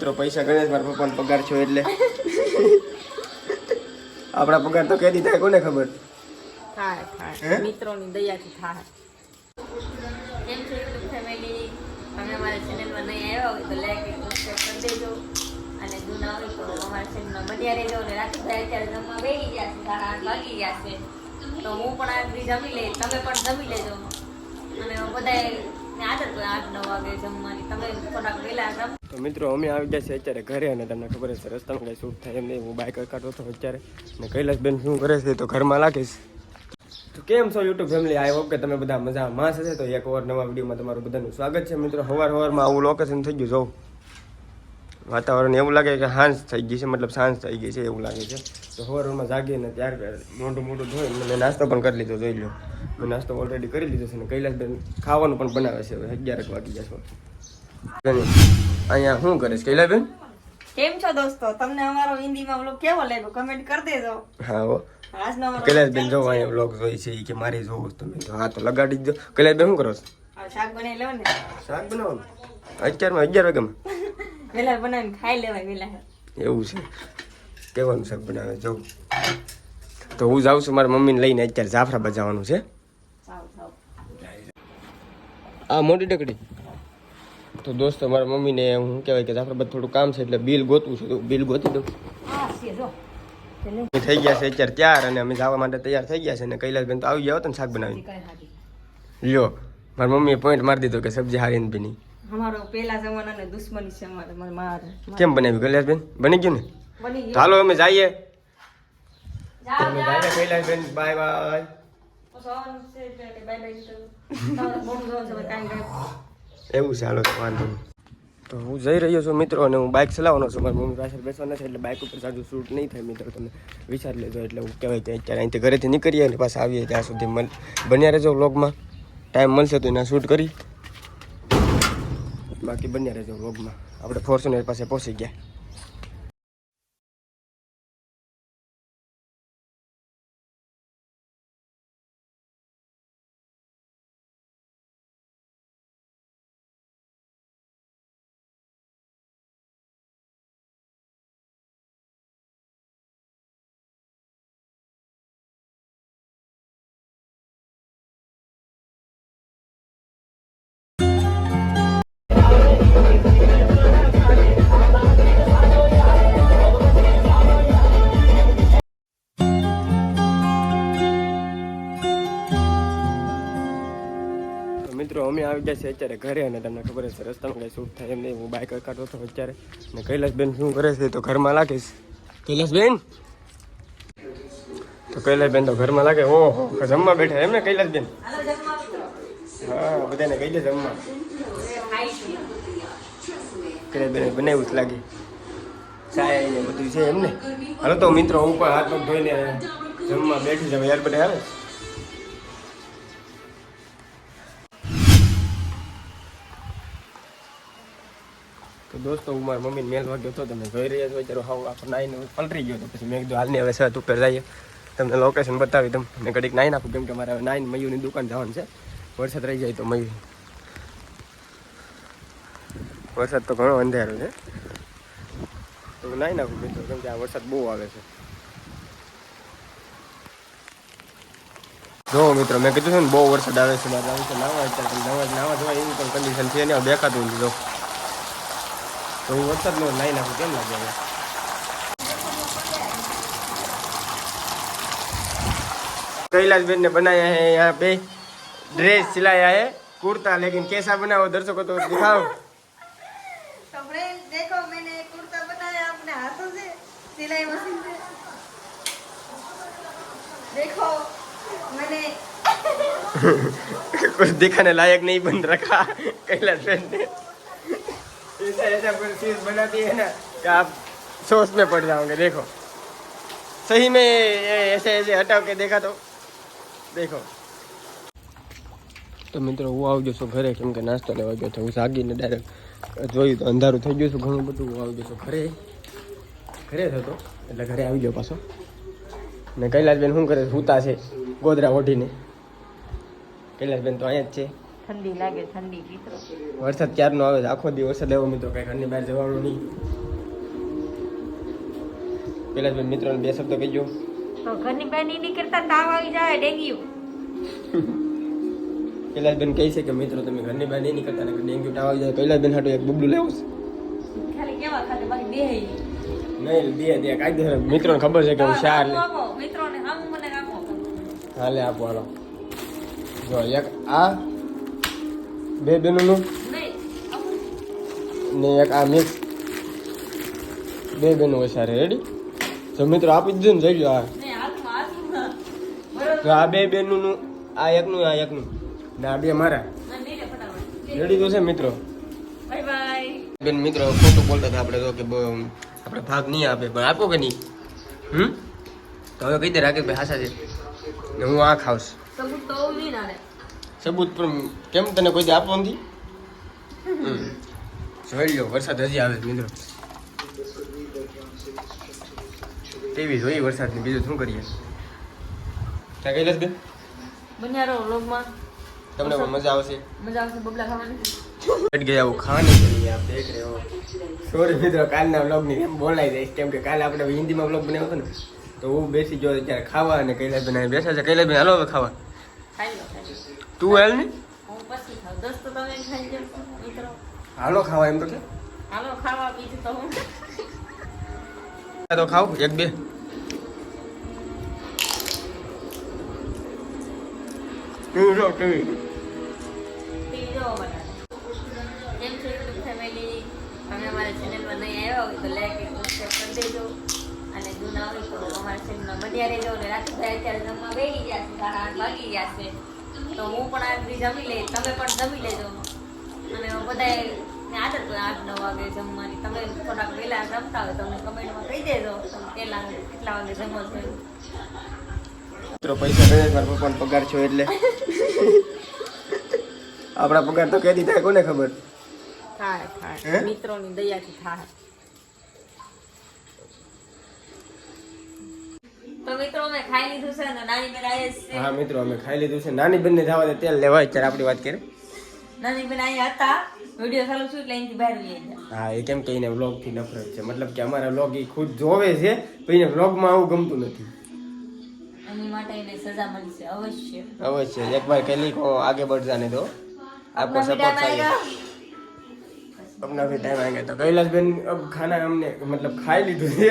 મિત્રો પૈસા ગણેશ મારા પપ્પાનો પગાર છો એટલે. આપણા પગાર તો કેદી થાય કોને ખબર? થાય? થાય. મિત્રોની દયાથી થાય. કેમ છો યુટ્યુબ ફેમિલી તમે અમારા ચેનલમાં નહીં આવ્યા હોય તો લાઈક અને સબસ્ક્રાઇબ કરી દેજો. અને જૂના હોય તો અમારા ચેનલમાં બન્યા રહેજો. અને રાતીભાઈ અત્યારે જમવા બેસી ગયા છે સાડા આઠ વાગી ગયા છે. તો હું પણ આ જમી લઈ તમે પણ જમી લેજો. અને બધાએ તો મિત્રો, અમે આવી ગયા છે અત્યારે ઘરે અને તમને ખબર છે રસ્તામાં કઈ શૂટ થાય એમ નહીં. હું બાઇક કાઢતો હતો અત્યારે. ને કૈલાસબેન શું કરે છે તો ઘરમાં લાગીશ. તો કેમ છો યુટ્યુબ ફેમિલી? આઈ હોપ કે તમે બધા મજા માસ હશે તો એક વાર નવા વિડીયોમાં તમારું બધાનું સ્વાગત છે મિત્રો. હવાર હવારમાં આવું લોકેશન થઈ ગયું જોઉં વાતાવરણ એવું લાગે કે હાંસ થઈ ગઈ છે. મતલબ સાંજ થઈ ગઈ છે એવું લાગે છે. સવારમાં જાગીને ત્યાર મોટું મોટું ધોઈ મેં નાસ્તો પણ કરી લીધો જોઈ લો. મેં નાસ્તો ઓલરેડી કરી લીધો છે ને કૈલાસબેન ખાવાનું પણ બનાવે છે હવે અગિયાર વાગી જશો અહીંયા શું કરીશ કૈલાસબેન? કેમ છો દોસ્તો? તમને અમારો હિન્દીમાં વ્લોગ કેવો લાગ્યો? કમેન્ટ કરી દેજો. હા હો. કૈલાસબેન જો અહીંયા વ્લોગ જોઈ છે કે મારી જોવું તમે તો. હા તો લગાડી દો. કૈલાસબેન શું કરો છો? શાક બનાવી લેવો ને શાક બનાવવાનું? અત્યારમાં અગિયાર વાગ્યામાં? વેલા બનાવીને ખાઈ લેવાય વેલા. એવું છે. કેવાનું શાક બનાવે? જવું તો હું જાઉં છું મારા મમ્મીને લઈને અત્યારે જાફરા જવાનું છે. આ મોટી ટકડી. તો દોસ્તો મારા મમ્મીને હું કહેવાય કે જાફરાબાદ થોડું કામ છે એટલે બિલ ગોતવું છે. તો બિલ ગોતી દઉં. જો થઈ ગયા છે અત્યારે ત્યાર અને અમે જવા માટે તૈયાર થઈ ગયા છે અને કૈલાસબેન તો આવી ગયા હતા ને શાક બનાવી લ્યો મારી મમ્મીએ પોઈન્ટ મારી દીધો કે સબ્જી હારી બની અમારો પહેલા જમાનાને દુશ્મની છે અમારે મારે મારે. કેમ બનાવ્યું કૈલાસબેન? બની ગયું ને? હાલો અમે જઈએ. જાઓ અમે જઈએ કૈલાસબેન બાય બાય એવું છે હાલો વાંધો નહીં. તો હું જઈ રહ્યો છું મિત્રો અને હું બાઇક ચલાવવાનો છું. મારી મમ્મી પાછળ બેસવાના છે એટલે બાઇક ઉપર સારું શૂટ નહીં થાય મિત્રો તમે વિચારી લેજો. એટલે હું કહેવાય કે અત્યારે અહીંથી ઘરેથી નીકળીએ અને પાછા આવીએ ત્યાં સુધી બન્યા રહેજો વ્લોગમાં ટાઈમ મળશે તો એના શૂટ કરી. બાકી બન્યા રહેજો વ્લોગમાં આપણે ફોર્ચ્યુનર પાસે પહોંચી ગયા. મિત્રો, અમે આવી ગયા છે અત્યારે ઘરે અને તમને ખબર છે રસ્તામાં કંઈ શૂટ થાય એમ નહીં. હું બાઇક કાઢતો હતો અત્યારે. ને કૈલાસબેન શું કરે છે તો ઘરમાં લાગીશ કૈલાસબેન? તો કૈલાસબેન તો ઘરમાં લાગે. ઓહો જમવા બેઠા એમ ને કૈલાસબેન? હા, બધાને કહી દે જમવા. છીએ કૈલાસબેન બનાવ્યું જ લાગે. ચાય ને બધું છે એમ ને. હાલો તો મિત્રો, હું પણ હાથ પગ ધોઈને જમવા બેઠી જાવ યાર, બધા આવે તો દોસ્તો, હું મારા મમ્મીને મેલ વાગ્યો હતો તમે જોઈ રહ્યા છો, અત્યારે હાવ આખો નાઈને પલટી ગયો તો પછી મેં કીધું હાલની હવે સત ઉપર જઈએ તમને લોકેશન બતાવી અને ઘડીક નાઈ નાખું, કેમ કે મારે હવે નાઈને મયુરની દુકાન જવાનું છે. વરસાદ રહી જાય તો મયુર વરસાદ તો ઘણો અંધારો છે. તો નાઈ નાખું મિત્રો કેમ કે આ વરસાદ બહુ આવે છે. જો મિત્રો, મેં કીધું છે ને, બહુ વરસાદ આવે છે, મારે આવું છે નાવા અત્યારે નાવા નાવા જોવા એવી પણ કન્ડિશન છે ને દેખાતું નથી, જો. તો હું વરસાદનો નાઈ નાખું કેમ લાગે હવે कैलाश बेन ने बनाया है यहाँ पे ड्रेस सिलाया है कुर्ता लेकिन कैसा बना वो दर्शकों को दिखाओ तो फ्रेंड्स देखो मैंने कुर्ता बनाया अपने हाथों से सिलाई मशीन से देखो मैंने कुछ दिखाने लायक नहीं बन रखा कैलाश बेन ने ऐसा ऐसा कोई चीज बनाती है ना कि आप सोच में पड़ जाओगे देखो सही में ये ऐसे ऐसे हटाओ के देखा तो દેખો તો મિત્રો હું આવી ગયો છું ઘરે કેમ કે નાસ્તો લેવા ગયો હતો હું જાગીને ડાયરેક્ટ જોયું તો અંધારું થઈ ગયું છું ઘણું બધું હું આવી ગયો છું ઘરે ઘરે જ હતો એટલે ઘરે આવી ગયો પાછો ને કૈલાસબેન શું કરે છે? સૂતા છે ગોદરા ઓઢીને કૈલાસબેન તો અહીંયા જ છે ઠંડી લાગે ઠંડી મિત્રો વરસાદ ક્યારનો આવે આખો દિવસ વરસાદ આવ્યો મિત્રો કઈ ઘરની બહાર જવાનું નહીં. પેલા જ મિત્રોને બે શબ્દ કહીજો. તો ઘરની બહાર નહીં નીકળતા તાવ આવી જાય ડેન્ગ્યુ. પેલા બેન કહે છે કે મિત્રો તમે ઘરની બહાર નહીં નીકળતા ને ડેન્ગ્યુ તાવ આવી જાય. પહેલા બેન હાટું એક બબલું લેવું છે. ખાલી કેવા ખાતે બાકી બે નહીં દે દે કાયદેસર મિત્રોને ખબર છે કે હું શાર લે. મિત્રોને આમ મને રાખો હાલે આપો હાલો. જો એક આ બે બેનોનું? ને એક આ મિક્સ. બે બેનો સારે રેડી તો મિત્રો આપી દીધું ને જોઈ આ. તો આ બે બેનનું આ એકનું આ એકનું. ને આ બે મારા. રેડી તો છે મિત્રો? બેન મિત્રો ખોટું બોલતા હતા આપણે તો કે આપણે ભાગ નહીં આપે. પણ આપો કે નહીં? હમ? તો હવે કહી દે ભાઈ હાસા છે. ને હું આ ખાવશ સબૂત પણ કેમ તને કોઈ આપો નથી. જોઈ લો વરસાદ હજી આવે મિત્રો. તેવી જોઈ વરસાદની? બીજું શું કરીએ? ત્યાં કઈ બેન? બન્યારો વ્લોગમાં. તમને પણ મજા આવશે. મજા આવશે બબલા ખાવાની. બેઠ ગયા હું ખાવાની કરી આપ દેખ રહે સોરી મિત્રો કાલના વ્લોગની એમ બોલાઈ જાય કેમ કે કાલે આપણે હિન્દીમાં વ્લોગ બનાવ્યો હતો ને તો હું બેસી ગયો ત્યારે ખાવા અને કૈલાસબેન બેઠા છે. કૈલાસબેન હાલો હવે ખાવા. ખાઈ લો. તું હેલ ને? હાલો ખાવા એમ તો કે? હાલો ખાવા બીજું તો હું. તો ખાવ એક બે. ટીવી જો ટીવી. ટીવી જોવા માટે કેમ છે યુટ્યુબ ફેમિલી તમે અમારા ચેનલમાં નહીં આવ્યા હોય તો લાઈક અને સબસ્ક્રાઈબ કરી દેજો. અને જો હોય તો અમારા ચેનલમાં બન્યા રહેજો અને રાતુભાઈ અત્યારે જમવા બેસી ગયા છે સાડા આઠ વાગી ગયા છે. તો હું પણ આગળ જમી લઈ તમે પણ જમી લેજો. અને બધાએ આદત હોય આઠ નવ વાગે જમવાની. તમે થોડાક વહેલા જમતા હોય તો કમેન્ટમાં કહી દેજો. તમે કેટલા કેટલા વાગે જમો છો મિત્રો પૈસા ગણે મારા પપ્પાનો પગાર છો એટલે. આપણા પગાર તો કેદી દીધા કોને ખબર? થાય? થાય. મિત્રોની દયાથી થાય. હા મિત્રો અમે ખાઈ લીધું છે નાની બેન ને જવા દે તેલ લેવાય અત્યારે આપણી વાત કરી. નાની બેન અહીંયા હતા. વિડિયો ચાલુ છું એટલે અહીંથી બહાર લઈ હા એ કેમ કહીને એને વ્લોગથી નફરત છે. મતલબ કે અમારા વ્લોગ એ ખુદ જોવે છે પછી એને વ્લોગમાં આવું ગમતું નથી. એની માટે એને સજા મળશે અવશ્ય. અવશ્ય. એકવાર કેલી કો આગે બઢ જાને દો આપકો સપોર્ટ ચાહીએ અપના ભી ટાઈમ આવી ગયો તો કૈલાસબેન અબ ખાના અમને મતલબ ખાઈ લીધું છે.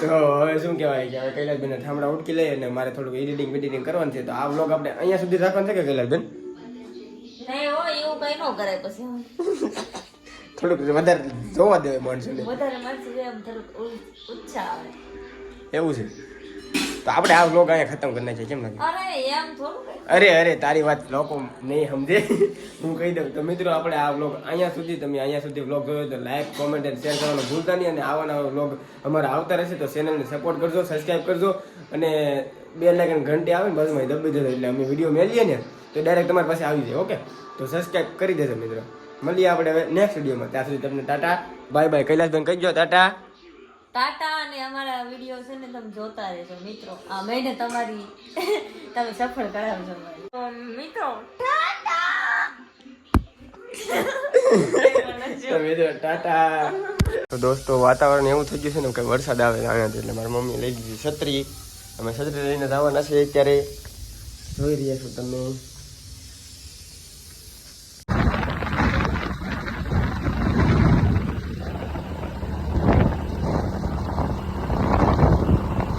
તો હવે શું કહેવાય કે હવે કૈલાસબેન ઠામડા ઉટકી લઈએ અને મારે થોડું એડિટિંગ બેડિટિંગ કરવાનું છે. તો આ વ્લોગ આપણે અહીંયા સુધી રાખવાનું છે કે કૈલાસબેન નહીં હો એવું કઈ ન કરે પછી થોડુંક વધારે જોવા દેવાય માણસોને. વધારે માણસો એમ થોડુંક ઉચ્છા આવે. એવું છે. તો આપણે આ વ્લોગ અહીંયા ખતમ કરી નાખીએ કેમ લાગે અરે અરે તારી વાત લોકો નહીં સમજે. હું કહી દઉં તો મિત્રો આપણે આ વ્લોગ અહીંયા સુધી તમે અહીંયા સુધી વ્લોગ જોયો તો લાઈક કોમેન્ટ અને શેર કરવાનું ભૂલતા નહીં અને આવા નવા વ્લોગ અમારા આવતા રહેશે તો ચેનલને સપોર્ટ કરજો સબસ્ક્રાઈબ કરજો અને બે લાઈકન ઘંટી આવે ને બાજુમાં દબી જશે એટલે અમે વીડિયો મેલીએ ને તો ડાયરેક્ટ તમારી પાસે આવી જાય ઓકે? તો સબસ્ક્રાઈબ કરી દેજો મિત્રો. મળીએ આપણે હવે નેક્સ્ટ વિડીયોમાં ત્યાં સુધી તમને ટાટા બાય બાય કૈલાસભાઈ કહી દો ટાટા. ટાટા અને અમારા વીડિયો છે ને તમે જોતા રહેજો મિત્રો. આ મહિને તમારી તમે સફળ કરાવજો તો મિત્રો. ટાટા! તો દોસ્તો વાતાવરણ એવું થઈ ગયું છે ને કે વરસાદ આવે છે અહીંયાથી એટલે મારી મમ્મી લઈ લીધી છત્રી. અમે છત્રી લઈને જવાના છે અત્યારે. જોઈ રહ્યા છો તમે.